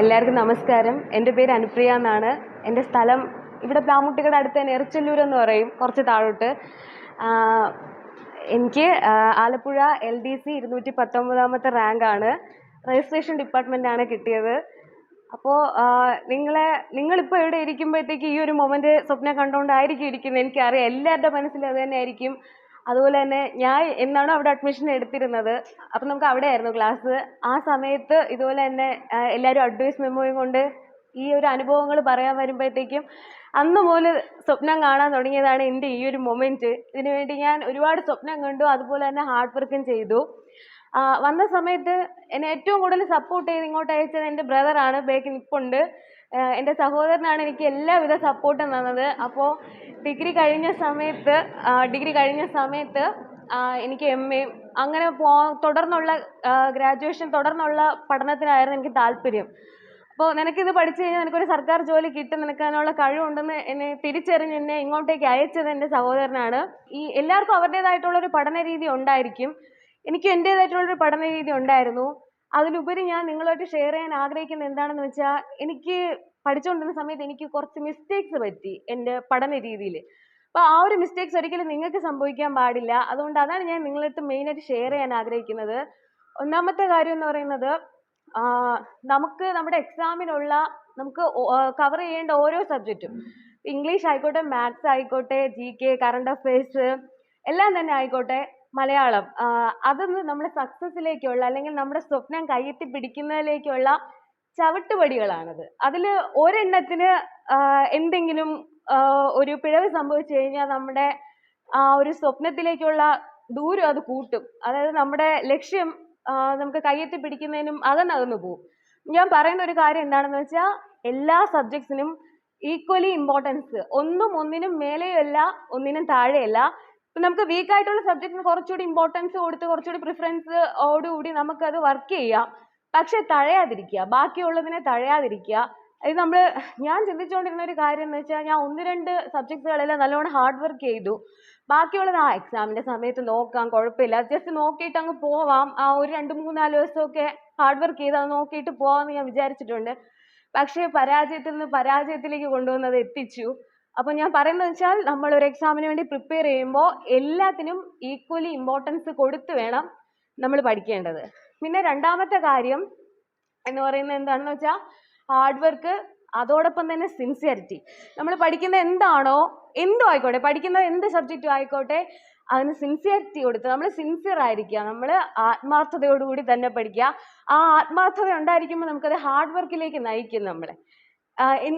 എല്ലാവർക്കും നമസ്കാരം. എന്റെ പേര് അനുപ്രിയ എന്നാണ്. എന്റെ സ്ഥലം ഇവിടെ പ്ലാമുട്ടിയുടെ അടുത്ത് തന്നെ എറിച്ചല്ലൂർ എന്ന് പറയും കുറച്ച് താഴോട്ട്. എനിക്ക് ആലപ്പുഴ എൽ ഡി സി ഇരുന്നൂറ്റി പത്തൊമ്പതാമത്തെ റാങ്കാണ് രജിസ്ട്രേഷൻ ഡിപ്പാർട്ട്മെന്റാണ് കിട്ടിയത് അപ്പോൾ നിങ്ങളെ നിങ്ങളിപ്പോൾ ഇവിടെ ഇരിക്കുമ്പോഴത്തേക്ക് ഈ ഒരു മൊമെന്റ് സ്വപ്നം കണ്ടുകൊണ്ടായിരിക്കും ഇരിക്കുന്നത്. എനിക്കറിയാം. എല്ലാവരുടെ മനസ്സിലും അത് തന്നെ ആയിരിക്കും അതുപോലെ തന്നെ ഞാൻ എന്നാണ് അവിടെ അഡ്മിഷൻ എടുത്തിരുന്നത് അപ്പം നമുക്ക് അവിടെ ആയിരുന്നു ക്ലാസ് ആ സമയത്ത് ഇതുപോലെ തന്നെ എല്ലാവരും അഡ്വൈസ് മെമ്മോയും കൊണ്ട് ഈ ഒരു അനുഭവങ്ങൾ പറയാൻ വരുമ്പോഴത്തേക്കും അന്ന് മുതൽ സ്വപ്നം കാണാൻ തുടങ്ങിയതാണ് എന്റെ ഈ ഒരു മൊമെന്റ് ഇതിനുവേണ്ടി ഞാൻ ഒരുപാട് സ്വപ്നം കണ്ടു അതുപോലെ തന്നെ ഹാർഡ് വർക്കും ചെയ്തു. വന്ന സമയത്ത് എന്നെ ഏറ്റവും കൂടുതൽ സപ്പോർട്ട് ചെയ്ത് ഇങ്ങോട്ട് അയച്ചത് എന്റെ ബ്രദറാണ് ബേക്ക് നിപ്പുണ്ട്. എന്റെ സഹോദരനാണ് എനിക്ക് എല്ലാവിധ സപ്പോർട്ടും തന്നത്. അപ്പോൾ ഡിഗ്രി കഴിഞ്ഞ സമയത്ത് ഡിഗ്രി കഴിഞ്ഞ സമയത്ത് എനിക്ക് എം എ അങ്ങനെ പോ തുടർന്നുള്ള ഗ്രാജുവേഷൻ തുടർന്നുള്ള പഠനത്തിനായിരുന്നു എനിക്ക് താല്പര്യം. അപ്പോൾ നിനക്കിത് പഠിച്ചു കഴിഞ്ഞാൽ നിനക്കൊരു സർക്കാർ ജോലി കിട്ടും നിനക്ക് അതിനുള്ള കഴിവുണ്ടെന്ന് എന്നെ തിരിച്ചറിഞ്ഞ് എന്നെ ഇങ്ങോട്ടേക്ക് അയച്ചത് എന്റെ സഹോദരനാണ്. ഈ എല്ലാവർക്കും അവരുടേതായിട്ടുള്ളൊരു പഠന രീതി ഉണ്ടായിരിക്കും. എനിക്ക് എന്റേതായിട്ടുള്ളൊരു പഠന രീതി ഉണ്ടായിരുന്നു. അതിലുപരി ഞാൻ നിങ്ങളുമായിട്ട് ഷെയർ ചെയ്യാൻ ആഗ്രഹിക്കുന്നത് എന്താണെന്ന് വെച്ചാൽ എനിക്ക് പഠിച്ചുകൊണ്ടിരുന്ന സമയത്ത് എനിക്ക് കുറച്ച് മിസ്റ്റേക്സ് പറ്റി എന്റെ പഠന രീതിയിൽ. അപ്പോൾ ആ ഒരു മിസ്റ്റേക്സ് ഒരിക്കലും നിങ്ങൾക്ക് സംഭവിക്കാൻ പാടില്ല. അതുകൊണ്ട് അതാണ് ഞാൻ നിങ്ങളടുത്ത് മെയിനായിട്ട് ഷെയർ ചെയ്യാൻ ആഗ്രഹിക്കുന്നത്. ഒന്നാമത്തെ കാര്യം എന്ന് പറയുന്നത് നമുക്ക് നമ്മുടെ എക്സാമിനുള്ള നമുക്ക് കവർ ചെയ്യേണ്ട ഓരോ സബ്ജക്റ്റും ഇംഗ്ലീഷ് ആയിക്കോട്ടെ മാത്സ് ആയിക്കോട്ടെ ജി കെ കറണ്ട് അഫയേഴ്സ് എല്ലാം തന്നെ ആയിക്കോട്ടെ മലയാളം. അതൊന്ന് നമ്മുടെ സക്സസ്സിലേക്കുള്ള അല്ലെങ്കിൽ നമ്മുടെ സ്വപ്നം കയ്യെത്തി പിടിക്കുന്നതിലേക്കുള്ള ചവിട്ടുപടികളാണത്. അതിൽ ഒരെണ്ണത്തിന് എന്തെങ്കിലും ഒരു പിഴവ് സംഭവിച്ചു കഴിഞ്ഞാൽ നമ്മുടെ ആ ഒരു സ്വപ്നത്തിലേക്കുള്ള ദൂരം അത് കൂട്ടും. അതായത് നമ്മുടെ ലക്ഷ്യം നമുക്ക് കയ്യെത്തി പിടിക്കുന്നതിനും അകന്നകന്നു പോകും. ഞാൻ പറയുന്ന ഒരു കാര്യം എന്താണെന്ന് വെച്ചാൽ എല്ലാ സബ്ജക്ട്സിനും ഈക്വലി ഇമ്പോർട്ടൻസ്. ഒന്നും ഒന്നിനും മേലെയല്ല ഒന്നിനും താഴെയല്ല. ഇപ്പം നമുക്ക് വീക്ക് ആയിട്ടുള്ള സബ്ജക്റ്റിന് കുറച്ചുകൂടി ഇമ്പോർട്ടൻസ് കൊടുത്ത് കുറച്ചുകൂടി പ്രിഫറൻസ് ഓടുകൂടി നമുക്കത് വർക്ക് ചെയ്യാം. പക്ഷെ തഴയാതിരിക്കുക ബാക്കിയുള്ളതിനെ തഴയാതിരിക്കുക. ഇത് നമ്മൾ ഞാൻ ചിന്തിച്ചുകൊണ്ടിരുന്ന ഒരു കാര്യം എന്ന് വെച്ചാൽ ഞാൻ ഒന്ന് രണ്ട് സബ്ജക്ട്സുകളിൽ നല്ലോണം ഹാർഡ് വർക്ക് ചെയ്തു. ബാക്കിയുള്ളത് ആ എക്സാമിന്റെ സമയത്ത് നോക്കാം കുഴപ്പമില്ല. ജസ്റ്റ് നോക്കിയിട്ട് അങ്ങ് പോവാം. ആ ഒരു രണ്ട് മൂന്നാൽ ദിവസമൊക്കെ ഹാർഡ് വർക്ക് ചെയ്ത് അത് നോക്കിയിട്ട് പോവാമെന്ന് ഞാൻ വിചാരിച്ചിട്ടുണ്ട്. പക്ഷേ പരാജയത്തിൽ നിന്ന് പരാജയത്തിലേക്ക് കൊണ്ടുവന്നത് എത്തിച്ചു. അപ്പോൾ ഞാൻ പറയുന്നത് വെച്ചാൽ നമ്മൾ ഒരു എക്സാമിന് വേണ്ടി പ്രിപ്പയർ ചെയ്യുമ്പോൾ എല്ലാത്തിനും ഈക്വലി ഇമ്പോർട്ടൻസ് കൊടുത്ത് വേണം നമ്മൾ പഠിക്കേണ്ടത്. പിന്നെ രണ്ടാമത്തെ കാര്യം എന്ന് പറയുന്നത് എന്താണെന്ന് വെച്ചാൽ ഹാർഡ് വർക്ക് അതോടൊപ്പം തന്നെ സിൻസിയറിറ്റി നമ്മൾ പഠിക്കുന്ന എന്താണോ എന്തും ആയിക്കോട്ടെ പഠിക്കുന്നത് എന്ത് സബ്ജക്റ്റും ആയിക്കോട്ടെ അതിന് സിൻസിയറിറ്റി കൊടുത്ത് നമ്മൾ സിൻസിയർ ആയിരിക്കുക. നമ്മൾ ആത്മാർത്ഥതയോടുകൂടി തന്നെ പഠിക്കുക. ആ ആത്മാർത്ഥത ഉണ്ടായിരിക്കുമ്പോൾ നമുക്കത് ഹാർഡ് വർക്കിലേക്ക് നയിക്കും നമ്മളെ.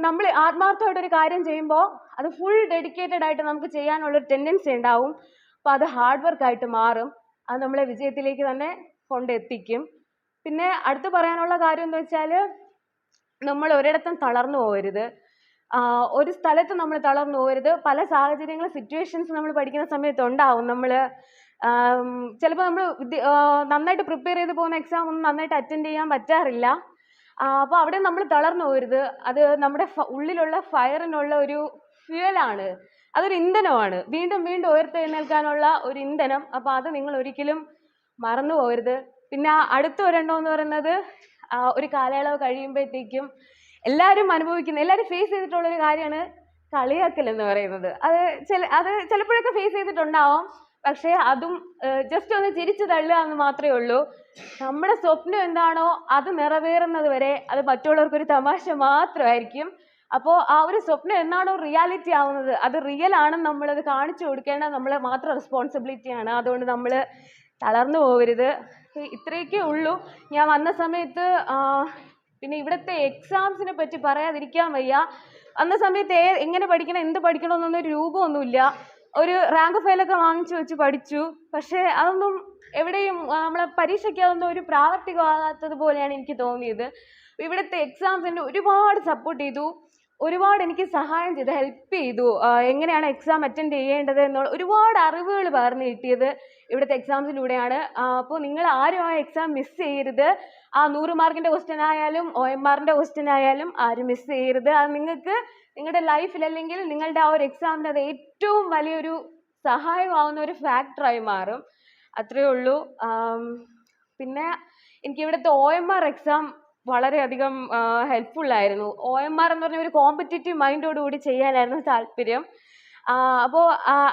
നമ്മൾ ആത്മാർത്ഥമായിട്ട് ഒരു കാര്യം ചെയ്യുമ്പോൾ അത് ഫുൾ ഡെഡിക്കേറ്റഡ് ആയിട്ട് നമുക്ക് ചെയ്യാനുള്ളൊരു ടെൻഡൻസി ഉണ്ടാവും. അപ്പോൾ അത് ഹാർഡ് വർക്കായിട്ട് മാറും. അത് നമ്മളെ വിജയത്തിലേക്ക് തന്നെ കൊണ്ടെത്തിക്കും. പിന്നെ അടുത്ത് പറയാനുള്ള കാര്യം എന്ന് വെച്ചാൽ നമ്മൾ ഒരിടത്തും തളർന്നു പോകരുത്. ഒരു സ്ഥലത്ത് നമ്മൾ തളർന്നു പോകരുത്. പല സാഹചര്യങ്ങൾ സിറ്റുവേഷൻസ് നമ്മൾ പഠിക്കുന്ന സമയത്ത് ഉണ്ടാവും. നമ്മൾ ചിലപ്പോൾ നമ്മൾ നന്നായിട്ട് പ്രിപ്പയർ ചെയ്ത് പോകുന്ന എക്സാം ഒന്നും നന്നായിട്ട് അറ്റൻഡ് ചെയ്യാൻ പറ്റാറില്ല. അപ്പോൾ അവിടെ നമ്മൾ തളർന്നു പോകരുത്. അത് നമ്മുടെ ഉള്ളിലുള്ള ഫയറിനുള്ള ഒരു ഫ്യുവലാണ് അതൊരു ഇന്ധനമാണ്. വീണ്ടും വീണ്ടും ഉയർത്തെഴുന്നേൽക്കാനുള്ള ഒരു ഇന്ധനം. അപ്പോൾ അത് നിങ്ങൾ ഒരിക്കലും മറന്നു പോകരുത്. പിന്നെ അടുത്ത ഒരെണ്ണം എന്ന് പറയുന്നത് ഒരു കാലയളവ് കഴിയുമ്പോഴത്തേക്കും എല്ലാവരും അനുഭവിക്കുന്ന എല്ലാവരും ഫേസ് ചെയ്തിട്ടുള്ള ഒരു കാര്യമാണ് കളിയാക്കൽ എന്ന് പറയുന്നത്. അത് ചില അത് ചിലപ്പോഴൊക്കെ ഫേസ് ചെയ്തിട്ടുണ്ടാവും. പക്ഷേ അതും ജസ്റ്റ് ഒന്ന് ചിരിച്ചു തള്ളുക എന്ന് മാത്രമേ ഉള്ളൂ. നമ്മുടെ സ്വപ്നം എന്താണോ അത് നിറവേറുന്നത് വരെ അത് മറ്റുള്ളവർക്കൊരു തമാശ മാത്രമായിരിക്കും. അപ്പോൾ ആ ഒരു സ്വപ്നം എന്നാണോ റിയാലിറ്റി ആവുന്നത് അത് റിയൽ ആണെന്ന് നമ്മളത് കാണിച്ചു കൊടുക്കേണ്ടത് നമ്മളെ മാത്രം റെസ്പോൺസിബിലിറ്റിയാണ് അതുകൊണ്ട് നമ്മൾ തളർന്നു പോകരുത്. ഇത്രയൊക്കെ ഉള്ളൂ. ഞാൻ വന്ന സമയത്ത് പിന്നെ ഇവിടുത്തെ എക്സാംസിനെ പറ്റി പറയാതിരിക്കാൻ വയ്യ. വന്ന സമയത്ത് ഏ എങ്ങനെ പഠിക്കണം എന്ത് പഠിക്കണം എന്നൊന്നും രൂപമൊന്നുമില്ല. ഒരു റാങ്ക് ഫയലൊക്കെ വാങ്ങിച്ചു വെച്ച് പഠിച്ചു. പക്ഷേ അതൊന്നും എവിടെയും നമ്മളെ പരീക്ഷയ്ക്ക് അതൊന്നും ഒരു പ്രാവർത്തികമാകാത്തത് പോലെയാണ് എനിക്ക് തോന്നിയത്. ഇവിടുത്തെ എക്സാംസിന്റെ ഒരുപാട് സപ്പോർട്ട് ചെയ്തു. ഒരുപാട് എനിക്ക് സഹായം ചെയ്തു ഹെൽപ്പ് ചെയ്തു. എങ്ങനെയാണ് എക്സാം അറ്റൻഡ് ചെയ്യേണ്ടത് എന്നുള്ള ഒരുപാട് അറിവുകൾ പകർന്നു കിട്ടിയത് ഇവിടുത്തെ എക്സാംസിലൂടെയാണ് അപ്പോൾ നിങ്ങൾ ആരും ആ എക്സാം മിസ് ചെയ്യരുത്. ആ നൂറ് മാർക്കിന്റെ ക്വസ്റ്റ്യൻ ആയാലും ഒ എം ആറിന്റെ ക്വസ്റ്റ്യൻ ആയാലും ആരും മിസ് ചെയ്യരുത്. അത് നിങ്ങൾക്ക് നിങ്ങളുടെ ലൈഫിൽ അല്ലെങ്കിൽ നിങ്ങളുടെ ആ ഒരു എക്സാമിന് അത് ഏറ്റവും വലിയൊരു സഹായമാവുന്ന ഒരു ഫാക്ടറായി മാറും. അത്രയേ ഉള്ളൂ. പിന്നെ എനിക്ക് ഇവിടുത്തെ ഒ എം ആർ എക്സാം വളരെയധികം ഹെൽപ്ഫുള്ളായിരുന്നു ഒ എം ആർ എന്ന് പറഞ്ഞ ഒരു കോമ്പറ്റേറ്റീവ് മൈൻഡോടുകൂടി ചെയ്യാനായിരുന്നു താല്പര്യം. അപ്പോൾ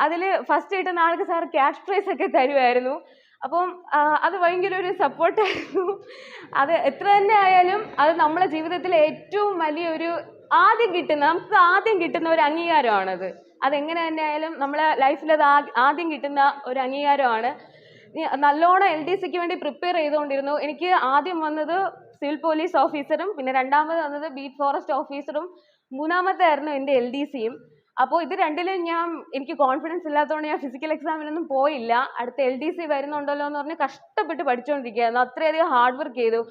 അതിൽ ഫസ്റ്റ് കിട്ടുന്ന ആൾക്ക് സാർ ക്യാഷ് പ്രൈസ് ഒക്കെ തരുമായിരുന്നു അപ്പം അത് ഭയങ്കര ഒരു സപ്പോർട്ടായിരുന്നു അത് എത്ര തന്നെ ആയാലും അത് നമ്മളെ ജീവിതത്തിലെ ഏറ്റവും വലിയൊരു ആദ്യം കിട്ടുന്ന നമുക്ക് ആദ്യം കിട്ടുന്ന ഒരു അംഗീകാരമാണത്. അതെങ്ങനെ തന്നെ ആയാലും നമ്മളെ ലൈഫിൽ അത് ആദ്യം കിട്ടുന്ന ഒരു അംഗീകാരമാണ്. നല്ലോണം എൽ ഡി സിക്ക് വേണ്ടി പ്രിപ്പയർ ചെയ്തുകൊണ്ടിരുന്നു. എനിക്ക് ആദ്യം വന്നത് സിവിൽ പോലീസ് ഓഫീസറും പിന്നെ രണ്ടാമത് വന്നത് ബീറ്റ് ഫോറസ്റ്റ് ഓഫീസറും മൂന്നാമത്തെ ആയിരുന്നു എന്റെ എൽ ഡി സിയും. അപ്പോൾ ഇത് രണ്ടിലും ഞാൻ എനിക്ക് കോൺഫിഡൻസ് ഇല്ലാത്തതുകൊണ്ട് ഞാൻ ഫിസിക്കൽ എക്സാമിനൊന്നും പോയില്ല. അടുത്ത എൽ ഡി സി വരുന്നുണ്ടല്ലോ എന്ന് പറഞ്ഞ് കഷ്ടപ്പെട്ട് പഠിച്ചുകൊണ്ടിരിക്കുകയായിരുന്നു അത്രയധികം ഹാർഡ് വർക്ക് ചെയ്തു.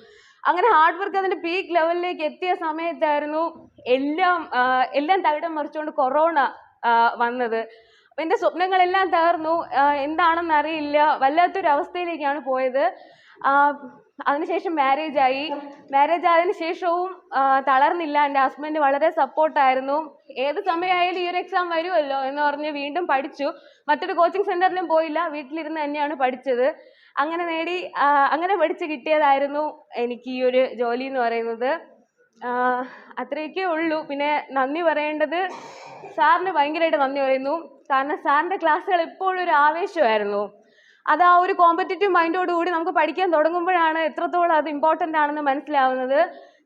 അങ്ങനെ ഹാർഡ് വർക്ക് അതിന്റെ പീക്ക് ലെവലിലേക്ക് എത്തിയ സമയത്തായിരുന്നു എല്ലാം എല്ലാം തകിടം മറിച്ചുകൊണ്ട് കൊറോണ വന്നത്. എന്റെ സ്വപ്നങ്ങളെല്ലാം തകർന്നു. എന്താണെന്നറിയില്ല. വല്ലാത്തൊരു അവസ്ഥയിലേക്കാണ് പോയത്. അതിനുശേഷം മാരേജ് ആയി മാരേജ് ആയതിനു ശേഷവും തളർന്നില്ല. എന്റെ ഹസ്ബൻഡ് വളരെ സപ്പോർട്ടായിരുന്നു. ഏത് സമയമായാലും ഈ ഒരു എക്സാം വരുമല്ലോ എന്ന് പറഞ്ഞ് വീണ്ടും പഠിച്ചു. മറ്റൊരു കോച്ചിങ് സെന്ററിലും പോയില്ല. വീട്ടിലിരുന്ന് തന്നെയാണ് പഠിച്ചത്. അങ്ങനെ നേടി അങ്ങനെ പഠിച്ച് കിട്ടിയതായിരുന്നു എനിക്ക് ഈ ഒരു ജോലി എന്ന് പറയുന്നത്. അത്രയൊക്കെ ഉള്ളൂ. പിന്നെ നന്ദി പറയേണ്ടത് സാറിന് ഭയങ്കരമായിട്ട് നന്ദി പറയുന്നു. കാരണം സാറിന്റെ ക്ലാസ്സുകൾ എപ്പോഴും ഒരു ആവേശമായിരുന്നു. അത് ആ ഒരു കോമ്പറ്റേറ്റീവ് മൈൻഡോടുകൂടി നമുക്ക് പഠിക്കാൻ തുടങ്ങുമ്പോഴാണ് എത്രത്തോളം അത് ഇമ്പോർട്ടന്റ് ആണെന്ന് മനസ്സിലാവുന്നത്.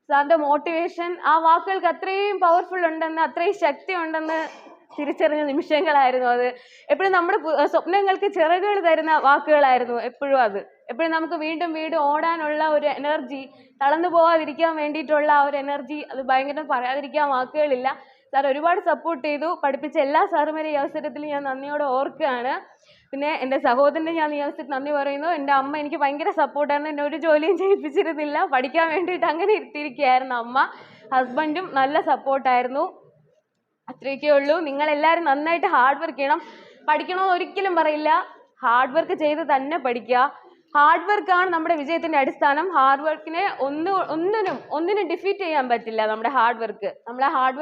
സാറിന്റെ മോട്ടിവേഷൻ ആ വാക്കുകൾക്ക് അത്രയും പവർഫുൾ ഉണ്ടെന്ന് അത്രയും ശക്തി ഉണ്ടെന്ന് തിരിച്ചറിഞ്ഞ നിമിഷങ്ങളായിരുന്നു അത്. എപ്പോഴും നമ്മുടെ സ്വപ്നങ്ങൾക്ക് ചിറകുകൾ തരുന്ന വാക്കുകളായിരുന്നു എപ്പോഴും അത്. എപ്പോഴും നമുക്ക് വീണ്ടും വീണ്ടും ഓടാനുള്ള ഒരു എനർജി തളർന്നു പോകാതിരിക്കാൻ വേണ്ടിയിട്ടുള്ള ആ ഒരു എനർജി അത് ഭയങ്കര പറയാതിരിക്കാൻ വാക്കുകളില്ല. സാർ ഒരുപാട് സപ്പോർട്ട് ചെയ്തു. പഠിപ്പിച്ച എല്ലാ സാറുമാരെയും ഈ അവസരത്തിൽ ഞാൻ നന്ദിയോടെ ഓർക്കുകയാണ്. പിന്നെ എന്റെ സഹോദരനെ ഞാൻ അവസരത്തിൽ നന്ദി പറയുന്നു. എന്റെ അമ്മ എനിക്ക് ഭയങ്കര സപ്പോർട്ടായിരുന്നു എന്നെ ഒരു ജോലിയും ചെയ്യിപ്പിച്ചിരുന്നില്ല. പഠിക്കാൻ വേണ്ടിയിട്ട് അങ്ങനെ ഇരുത്തിയിരിക്കുകയായിരുന്നു അമ്മ. ഹസ്ബൻഡും നല്ല സപ്പോർട്ടായിരുന്നു അത്രയൊക്കെ ഉള്ളൂ. നിങ്ങളെല്ലാവരും നന്നായിട്ട് ഹാർഡ് വർക്ക് ചെയ്യണം. പഠിക്കണമെന്ന് ഒരിക്കലും പറയില്ല. ഹാർഡ് വർക്ക് ചെയ്ത് തന്നെ പഠിക്കുക. ഹാർഡ് വർക്കാണ് നമ്മുടെ വിജയത്തിന്റെ അടിസ്ഥാനം. ഹാർഡ് വർക്കിനെ ഒന്ന് ഒന്നിനും ഒന്നിനും ഡിഫീറ്റ് ചെയ്യാൻ പറ്റില്ല നമ്മുടെ ഹാർഡ് വർക്ക് നമ്മളെ ഹാർഡ് വർക്ക്